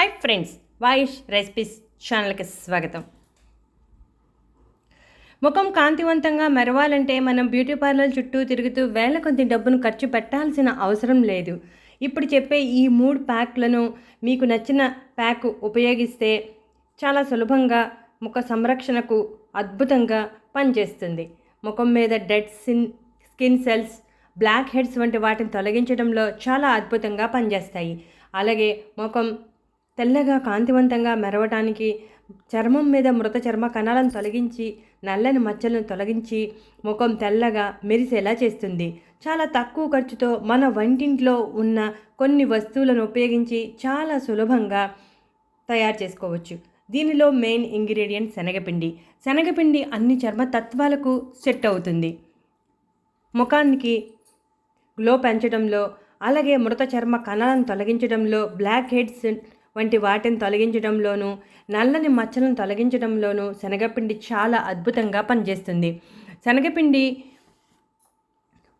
Hi friends వాయిష్ recipes ఛానల్కి స్వాగతం. ముఖం కాంతివంతంగా మెరవాలంటే మనం బ్యూటీ పార్లర్ చుట్టూ తిరుగుతూ వేల కొద్ది డబ్బును ఖర్చు పెట్టాల్సిన అవసరం లేదు. ఇప్పుడు చెప్పే ఈ మూడు ప్యాక్లను మీకు నచ్చిన ప్యాక్ ఉపయోగిస్తే చాలా సులభంగా ముఖ సంరక్షణకు అద్భుతంగా పనిచేస్తుంది. ముఖం మీద dead sin skin cells black heads వంటి వాటిని తొలగించడంలో చాలా అద్భుతంగా పనిచేస్తాయి. అలాగే ముఖం తెల్లగా కాంతివంతంగా మెరవటానికి చర్మం మీద మృత చర్మ కణాలను తొలగించి నల్లని మచ్చలను తొలగించి ముఖం తెల్లగా మెరిసేలా చేస్తుంది. చాలా తక్కువ ఖర్చుతో మన వంటింట్లో ఉన్న కొన్ని వస్తువులను ఉపయోగించి చాలా సులభంగా తయారు చేసుకోవచ్చు. దీనిలో మెయిన్ ఇంగ్రీడియంట్ శనగపిండి. శనగపిండి అన్ని చర్మ తత్వాలకు సెట్ అవుతుంది. ముఖానికి గ్లో పెంచడంలో అలాగే మృత చర్మ కణాలను తొలగించడంలో బ్లాక్ హెడ్స్ వంటి వాటిని తొలగించడంలోనూ నల్లని మచ్చలను తొలగించడంలోనూ శనగపిండి చాలా అద్భుతంగా పనిచేస్తుంది. శనగపిండి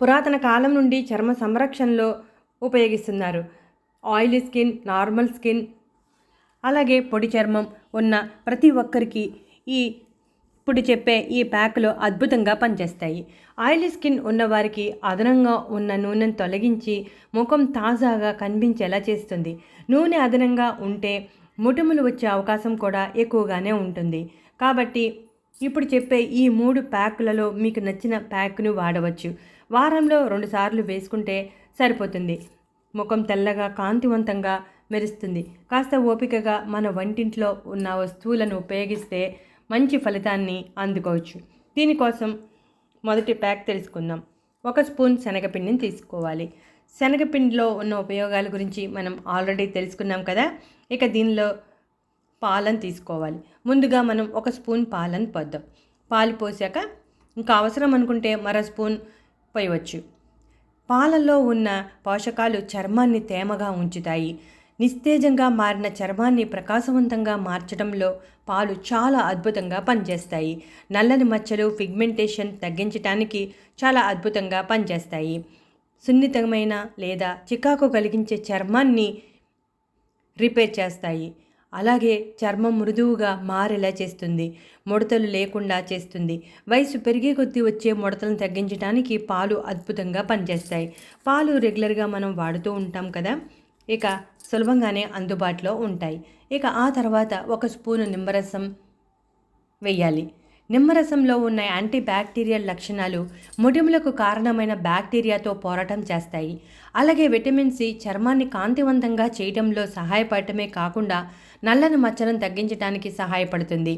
పురాతన కాలం నుండి చర్మ సంరక్షణలో ఉపయోగిస్తున్నారు. ఆయిలీ స్కిన్ నార్మల్ స్కిన్ అలాగే పొడి చర్మం ఉన్న ప్రతి ఒక్కరికి ఈ ఇప్పుడు చెప్పే ఈ ప్యాకులు అద్భుతంగా పనిచేస్తాయి. ఆయిలీ స్కిన్ ఉన్నవారికి అదనంగా ఉన్న నూనెను తొలగించి ముఖం తాజాగా కనిపించేలా చేస్తుంది. నూనె అదనంగా ఉంటే ముటుములు వచ్చే అవకాశం కూడా ఎక్కువగానే ఉంటుంది. కాబట్టి ఇప్పుడు చెప్పే ఈ మూడు ప్యాకులలో మీకు నచ్చిన ప్యాక్ను వాడవచ్చు. వారంలో రెండుసార్లు వేసుకుంటే సరిపోతుంది. ముఖం తెల్లగా కాంతివంతంగా మెరుస్తుంది. కాస్త ఓపికగా మన వంటింట్లో ఉన్న వస్తువులను ఉపయోగిస్తే మంచి ఫలితాన్ని అందుకోవచ్చు. దీనికోసం మొదటి ప్యాక్ తెలుసుకుందాం. ఒక స్పూన్ శనగపిండిని తీసుకోవాలి. శనగపిండిలో ఉన్న ఉపయోగాల గురించి మనం ఆల్రెడీ తెలుసుకున్నాం కదా? ఇక దీనిలో పాలను తీసుకోవాలి. ముందుగా మనం ఒక స్పూన్ పాలను పొద్దాం. పాలు పోసాక ఇంకా అవసరం అనుకుంటే మరో స్పూన్ పోయవచ్చు. పాలల్లో ఉన్న పోషకాలు చర్మాన్ని తేమగా ఉంచుతాయి. నిస్తేజంగా మారిన చర్మాన్ని ప్రకాశవంతంగా మార్చడంలో పాలు చాలా అద్భుతంగా పనిచేస్తాయి. నల్లని మచ్చలు పిగ్మెంటేషన్ తగ్గించడానికి చాలా అద్భుతంగా పనిచేస్తాయి. సున్నితమైన లేదా చికాకు కలిగించే చర్మాన్ని రిపేర్ చేస్తాయి. అలాగే చర్మం మృదువుగా మారేలా చేస్తుంది. ముడతలు లేకుండా చేస్తుంది. వయసు పెరిగే కొద్దీ వచ్చే ముడతలను తగ్గించడానికి పాలు అద్భుతంగా పనిచేస్తాయి. పాలు రెగ్యులర్గా మనం వాడుతూ ఉంటాం కదా. ఇక సులభంగానే అందుబాటులో ఉంటాయి. ఇక ఆ తర్వాత ఒక స్పూను నిమ్మరసం వేయాలి. నిమ్మరసంలో ఉన్న యాంటీ బ్యాక్టీరియల్ లక్షణాలు ముడిములకు కారణమైన బ్యాక్టీరియాతో పోరాటం చేస్తాయి. అలాగే విటమిన్ సి చర్మాన్ని కాంతివంతంగా చేయడంలో సహాయపడటమే కాకుండా నల్లని మచ్చలను తగ్గించడానికి సహాయపడుతుంది.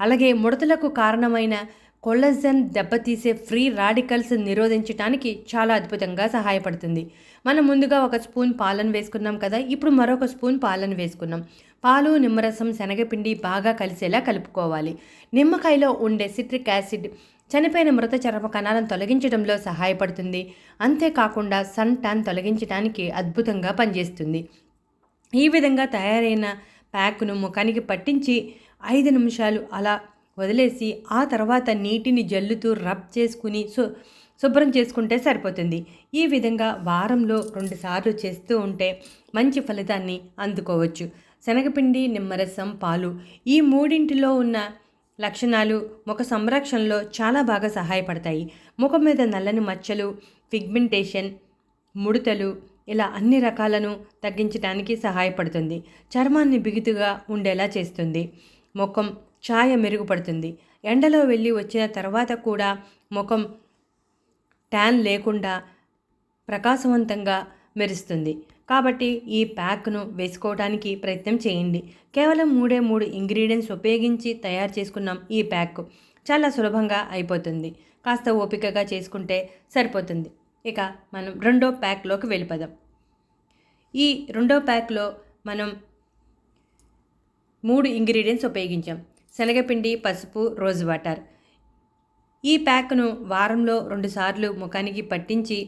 అలాగే ముడతలకు కారణమైన కొల్లజన్ దెబ్బతీసే ఫ్రీ రాడికల్స్ నిరోధించడానికి చాలా అద్భుతంగా సహాయపడుతుంది. మనం ముందుగా ఒక స్పూన్ పాలను వేసుకున్నాం కదా ఇప్పుడు మరొక స్పూన్ పాలను వేసుకున్నాం. పాలు నిమ్మరసం శనగపిండి బాగా కలిసేలా కలుపుకోవాలి. నిమ్మకాయలో ఉండే సిట్రిక్ యాసిడ్ చనిపోయిన మృత చర్మ కణాలను తొలగించడంలో సహాయపడుతుంది. అంతేకాకుండా సన్ టాన్ తొలగించడానికి అద్భుతంగా పనిచేస్తుంది. ఈ విధంగా తయారైన ప్యాక్ను ముఖానికి పట్టించి ఐదు నిమిషాలు అలా వదిలేసి ఆ తర్వాత నీటిని జల్లుతూ రబ్ చేసుకుని సు శుభ్రం చేసుకుంటే సరిపోతుంది. ఈ విధంగా వారంలో రెండుసార్లు చేస్తూ ఉంటే మంచి ఫలితాన్ని అందుకోవచ్చు. శనగపిండి నిమ్మరసం పాలు ఈ మూడింటిలో ఉన్న లక్షణాలు ముఖ సంరక్షణలో చాలా బాగా సహాయపడతాయి. ముఖం మీద నల్లని మచ్చలు పిగ్మెంటేషన్ ముడతలు ఇలా అన్ని రకాలను తగ్గించడానికి సహాయపడుతుంది. చర్మాన్ని బిగుతుగా ఉండేలా చేస్తుంది. ముఖం ఛాయ మెరుగుపడుతుంది. ఎండలో వెళ్ళి వచ్చిన తర్వాత కూడా ముఖం ట్యాన్ లేకుండా ప్రకాశవంతంగా మెరుస్తుంది. కాబట్టి ఈ ప్యాక్ను వేసుకోవడానికి ప్రయత్నం చేయండి. కేవలం మూడే మూడు ఇంగ్రీడియంట్స్ ఉపయోగించి తయారు చేసుకున్నాం ఈ ప్యాక్. చాలా సులభంగా అయిపోతుంది. కాస్త ఓపికగా చేసుకుంటే సరిపోతుంది. ఇక మనం రెండో ప్యాక్లోకి వెళ్ళిపోదాం. ఈ రెండో ప్యాక్లో మనం మూడు ఇంగ్రీడియంట్స్ ఉపయోగించాం. శనగపిండి పసుపు రోజ్ వాటర్. ఈ ప్యాక్ను వారంలో రెండుసార్లు ముఖానికి పట్టించి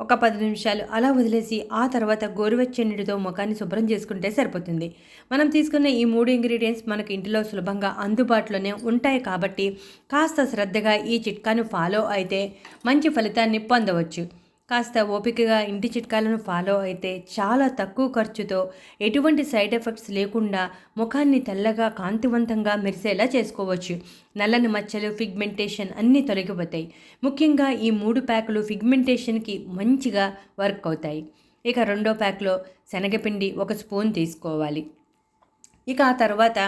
ఒక పది నిమిషాలు అలా వదిలేసి ఆ తర్వాత గోరువెచ్చని నీటితో ముఖాన్ని శుభ్రం చేసుకుంటే సరిపోతుంది. మనం తీసుకున్న ఈ మూడు ఇంగ్రీడియంట్స్ మనకు ఇంటిలో సులభంగా అందుబాటులోనే ఉంటాయి కాబట్టి కాస్త శ్రద్ధగా ఈ చిట్కాను ఫాలో అయితే మంచి ఫలితాన్ని పొందవచ్చు. కాస్త ఓపికగా ఇంటి చిట్కాలను ఫాలో అయితే చాలా తక్కువ ఖర్చుతో ఎటువంటి సైడ్ ఎఫెక్ట్స్ లేకుండా ముఖాన్ని తెల్లగా కాంతివంతంగా మెరిసేలా చేసుకోవచ్చు. నల్లని మచ్చలు ఫిగ్మెంటేషన్ అన్నీ తొలగిపోతాయి. ముఖ్యంగా ఈ మూడు ప్యాకులు ఫిగ్మెంటేషన్కి మంచిగా వర్క్ అవుతాయి. ఇక రెండో ప్యాక్లో శనగపిండి ఒక స్పూన్ తీసుకోవాలి. ఇక ఆ తర్వాత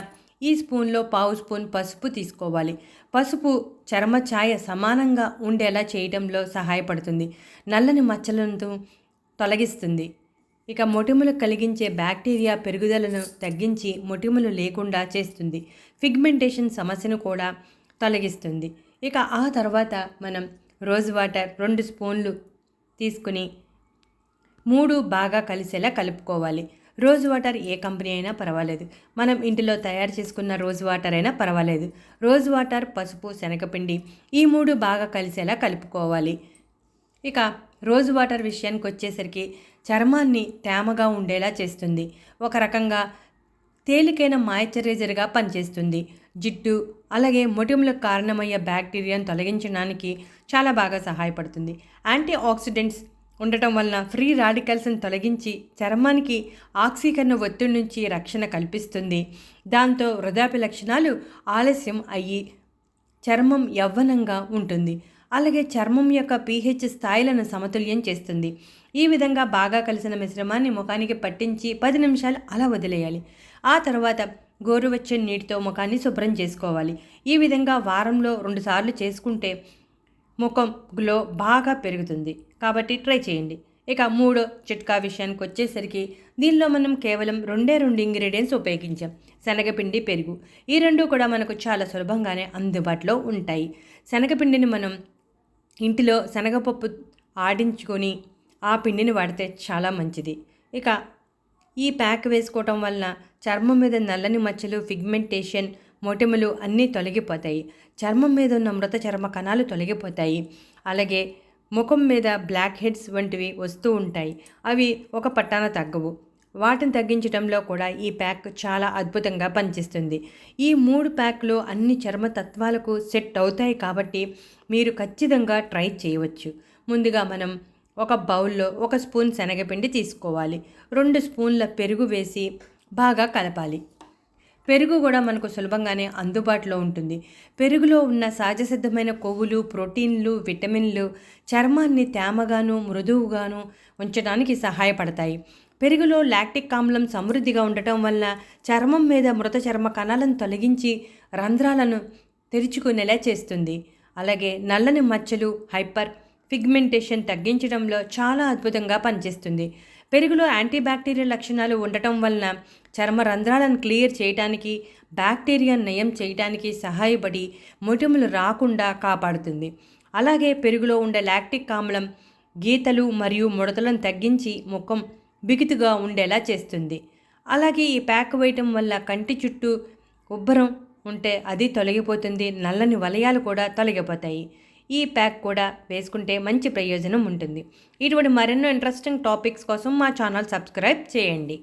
ఈ స్పూన్లో పావు స్పూన్ పసుపు తీసుకోవాలి. పసుపు చర్మ ఛాయ సమానంగా ఉండేలా చేయడంలో సహాయపడుతుంది. నల్లని మచ్చలను తొలగిస్తుంది. ఇక మొటిములు కలిగించే బ్యాక్టీరియా పెరుగుదలను తగ్గించి మొటిములు లేకుండా చేస్తుంది. ఫిగ్మెంటేషన్ సమస్యను కూడా తొలగిస్తుంది. ఇక ఆ తర్వాత మనం రోజ్ వాటర్ రెండు స్పూన్లు తీసుకుని మూడు బాగా కలిసేలా కలుపుకోవాలి. రోజ్ వాటర్ ఏ కంపెనీ అయినా పర్వాలేదు. మనం ఇంటిలో తయారు చేసుకున్న రోజ్ వాటర్ అయినా పర్వాలేదు. రోజ్ వాటర్ పసుపు శనగపిండి ఈ మూడు బాగా కలిసేలా కలుపుకోవాలి. ఇక రోజ్ వాటర్ విషయానికి వచ్చేసరికి చర్మాన్ని తేమగా ఉండేలా చేస్తుంది. ఒక రకంగా తేలికైన మాయిశ్చరైజర్గా పనిచేస్తుంది. జిడ్డు అలాగే మొటిములకు కారణమయ్యే బ్యాక్టీరియాను తొలగించడానికి చాలా బాగా సహాయపడుతుంది. యాంటీ ఆక్సిడెంట్స్ ఉండటం వలన ఫ్రీ రాడికల్స్ని తొలగించి చర్మానికి ఆక్సీకరణ ఒత్తిడి నుంచి రక్షణ కల్పిస్తుంది. దాంతో వృధాపి లక్షణాలు ఆలస్యం అయ్యి చర్మం యవ్వనంగా ఉంటుంది. అలాగే చర్మం యొక్క పీహెచ్ స్థాయిలను సమతుల్యం చేస్తుంది. ఈ విధంగా బాగా కలిసిన మిశ్రమాన్ని ముఖానికి పట్టించి పది నిమిషాలు అలా వదిలేయాలి. ఆ తర్వాత గోరువెచ్చని నీటితో ముఖాన్ని శుభ్రం చేసుకోవాలి. ఈ విధంగా వారంలో రెండుసార్లు చేసుకుంటే ముఖం గ్లో బాగా పెరుగుతుంది. కాబట్టి ట్రై చేయండి. ఇక మూడో చిట్కా విషయానికి వచ్చేసరికి దీనిలో మనం కేవలం రెండే రెండు ఇంగ్రీడియంట్స్ ఉపయోగించాం. శనగపిండి పెరుగు. ఈ రెండు కూడా మనకు చాలా సులభంగానే అందుబాటులో ఉంటాయి. శనగపిండిని మనం ఇంటిలో శనగపప్పు ఆడించుకొని ఆ పిండిని వాడితే చాలా మంచిది. ఇక ఈ ప్యాక్ వేసుకోవటం వలన చర్మం మీద నల్లని మచ్చలు ఫిగ్మెంటేషన్ మొటిమలు అన్నీ తొలగిపోతాయి. చర్మం మీద ఉన్న మృత చర్మ కణాలు తొలగిపోతాయి. అలాగే ముఖం మీద బ్లాక్ హెడ్స్ వంటివి వస్తూ ఉంటాయి. అవి ఒక పట్టాన తగ్గవు. వాటిని తగ్గించడంలో కూడా ఈ ప్యాక్ చాలా అద్భుతంగా పనిచేస్తుంది. ఈ మూడు ప్యాక్లు అన్ని చర్మ తత్వాలకు సెట్ అవుతాయి కాబట్టి మీరు ఖచ్చితంగా ట్రై చేయవచ్చు. ముందుగా మనం ఒక బౌల్లో ఒక స్పూన్ శనగపిండి తీసుకోవాలి. రెండు స్పూన్ల పెరుగు వేసి బాగా కలపాలి. పెరుగు కూడా మనకు సులభంగానే అందుబాటులో ఉంటుంది. పెరుగులో ఉన్న సహజసిద్ధమైన కొవ్వులు ప్రోటీన్లు విటమిన్లు చర్మాన్ని తేమగాను మృదువుగాను ఉంచడానికి సహాయపడతాయి. పెరుగులో లాక్టిక్ ఆమ్లం సమృద్ధిగా ఉండటం వల్ల చర్మం మీద మృత చర్మ కణాలను తొలగించి రంధ్రాలను తెరుచుకునేలా చేస్తుంది. అలాగే నల్లని మచ్చలు హైపర్ పిగ్మెంటేషన్ తగ్గించడంలో చాలా అద్భుతంగా పనిచేస్తుంది. పెరుగులో యాంటీబ్యాక్టీరియల్ లక్షణాలు ఉండటం వలన చర్మ రంధ్రాలను క్లియర్ చేయడానికి బ్యాక్టీరియా నయం చేయడానికి సహాయపడి మొటిములు రాకుండా కాపాడుతుంది. అలాగే పెరుగులో ఉండే లాక్టిక్ ఆమ్లం గీతలు మరియు ముడతలను తగ్గించి ముఖం బిగుతుగా ఉండేలా చేస్తుంది. అలాగే ఈ ప్యాక్ వేయటం వల్ల కంటి చుట్టూ ఉబ్బరం ఉంటే అది తొలగిపోతుంది నల్లని వలయాలు కూడా తొలగిపోతాయి. ఈ ప్యాక్ కూడా వేసుకుంటే మంచి ప్రయోజనం ఉంటుంది. ఇటువంటి మరెన్నో ఇంట్రెస్టింగ్ టాపిక్స్ కోసం మా ఛానల్ సబ్స్క్రైబ్ చేయండి.